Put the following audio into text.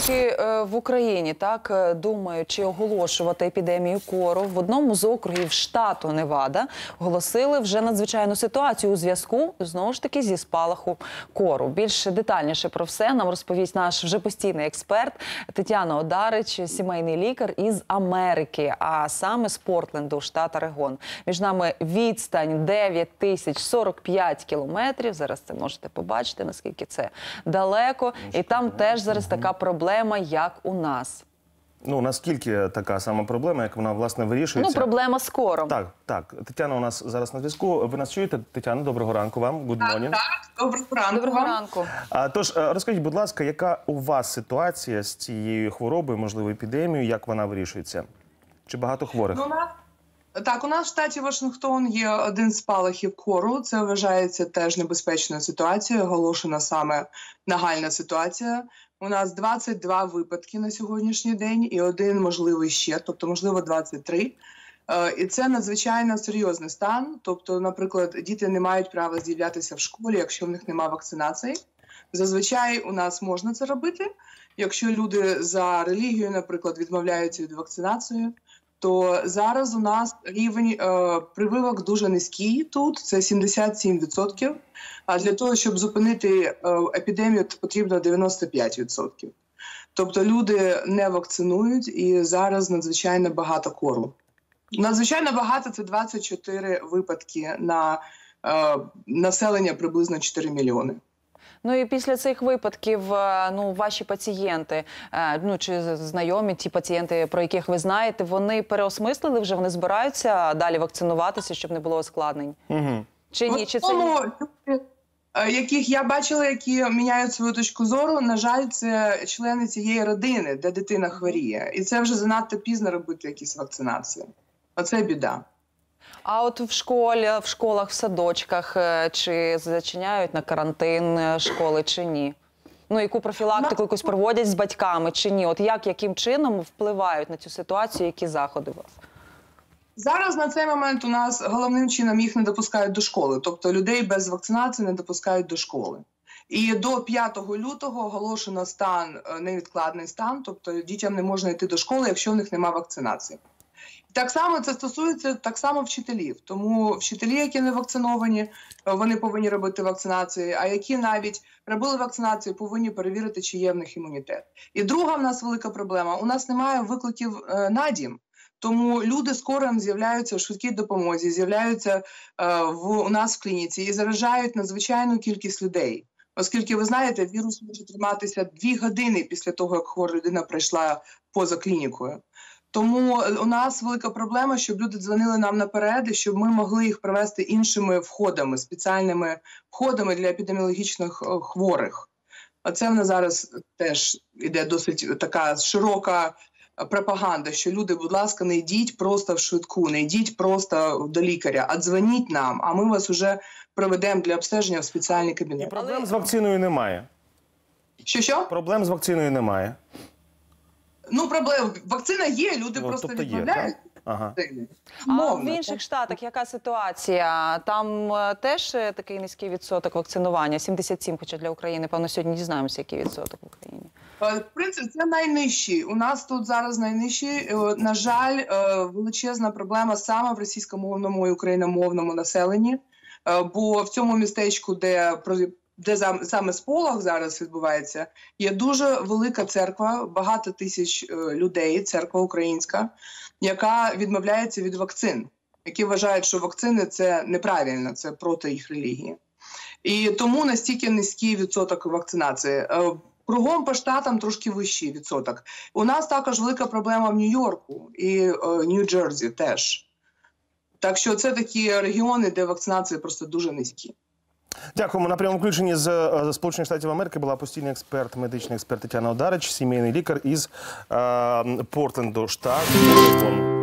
поки е, в Україні так е, думають, чи оголошувати епідемію кору, в одному з округів штату Невада оголосили вже надзвичайну ситуацію у зв'язку знову ж таки зі спалаху кору. Більш детальніше про все нам розповість наш вже постійний експерт Тетяна Одарич, сімейний лікар із Америки, а саме з Портленду, штат Орегон. Між нами відстань 9 тисяч 45 кілометрів. Зараз це можете побачити, наскільки це далеко, і там теж зараз така проблема, як у нас. Ну наскільки така сама проблема, як вона власне вирішується? Ну, проблема скоро. Так, так. Тетяна у нас зараз на зв'язку. Ви нас чуєте? Тетяна, доброго ранку вам. Good morning. Так, доброго ранку. Доброго ранку. А, тож е, розкажіть, будь ласка, яка у вас ситуація з цією хворобою, можливо, епідемією, як вона вирішується? Чи багато хворих? Ну, у нас так, у нас в штаті Вашингтон є один з спалахів кору. Це вважається теж небезпечною ситуацією. Оголошена саме нагальна ситуація. У нас 22 випадки на сьогоднішній день і один можливий ще, тобто, можливо, 23. Е, І це надзвичайно серйозний стан. Тобто, наприклад, діти не мають права з'являтися в школі, якщо в них немає вакцинації. Зазвичай у нас можна це робити. Якщо люди за релігією, наприклад, відмовляються від вакцинації, то зараз у нас рівень е, прививок дуже низький тут, це 77%. А для того, щоб зупинити е, епідемію, потрібно 95%. Тобто люди не вакцинують і зараз надзвичайно багато кору. Надзвичайно багато це 24 випадки на е, населення приблизно 4 мільйони. Ну і після цих випадків, е, ну ваші пацієнти, е, ну чи знайомі, ті пацієнти, про яких ви знаєте, вони переосмислили вже, вони збираються далі вакцинуватися, щоб не було ускладнень. Угу. Чи ні? Чи це люди, е, яких я бачила, які міняють свою точку зору, на жаль, це члени цієї родини, де дитина хворіє, і це вже занадто пізно робити якісь вакцинації. Оце біда. А от в школі, в школах, в садочках е, чи зачиняють на карантин е, школи, чи ні? Ну яку профілактику якусь проводять з батьками, чи ні? От як яким чином впливають на цю ситуацію, які заходи у вас? Зараз на цей момент у нас головним чином їх не допускають до школи, тобто людей без вакцинації не допускають до школи. І до 5 лютого оголошено стан е, невідкладний стан, тобто дітям не можна йти до школи, якщо в них немає вакцинації. Так само це стосується так само вчителів. Тому вчителі, які не вакциновані, е, вони повинні робити вакцинації. А які навіть робили вакцинацію, повинні перевірити, чи є в них імунітет. І друга в нас велика проблема: у нас немає викликів е, на дім. Тому люди скоро з'являються в швидкій допомозі, з'являються е, в у нас в клініці і заражають надзвичайну кількість людей. Оскільки ви знаєте, вірус може триматися дві години після того, як хвора людина пройшла поза клінікою. Тому е, у нас велика проблема, щоб люди дзвонили нам наперед, і щоб ми могли їх провести іншими входами, спеціальними входами для епідеміологічних е, хворих. А це в нас зараз теж іде досить така широка е, пропаганда, що люди, будь ласка, не йдіть просто в швидку, не йдіть просто до лікаря, а дзвоніть нам, а ми вас уже проведемо для обстеження в спеціальний І кабінет. проблем з вакциною немає. Що що? Проблем з вакциною немає. Ну проблем вакцина є, люди Ну, просто тобто відмовляють. Ага. А в інших штатах яка ситуація? Там е, теж е, такий низький відсоток вакцинування, 77, хоча для України, певно, сьогодні дізнаємося, який відсоток в Україні. Е, В принципі, це найнижчий. У нас тут зараз найнижчий. Е, На жаль, величезна проблема саме в російськомовному і україномовному населенні. Бо в цьому містечку, де про- де саме сполох зараз відбувається, є дуже велика церква, багато тисяч е, людей, церква українська, яка відмовляється від вакцин, які вважають, що вакцини це неправильно, це проти їх релігії. І тому настільки низький відсоток вакцинації. Е, Кругом по штатам трошки вищий відсоток. У нас також велика проблема в Нью-Йорку і е, Нью-Джерсі теж. Так що це такі регіони, де вакцинації просто дуже низькі. Дякуємо. На прямому включенні з е, Сполучених Штатів Америки була постійний експерт, медичний експерт Тетяна Одарич, сімейний лікар із е, Портленду, штат Орегон.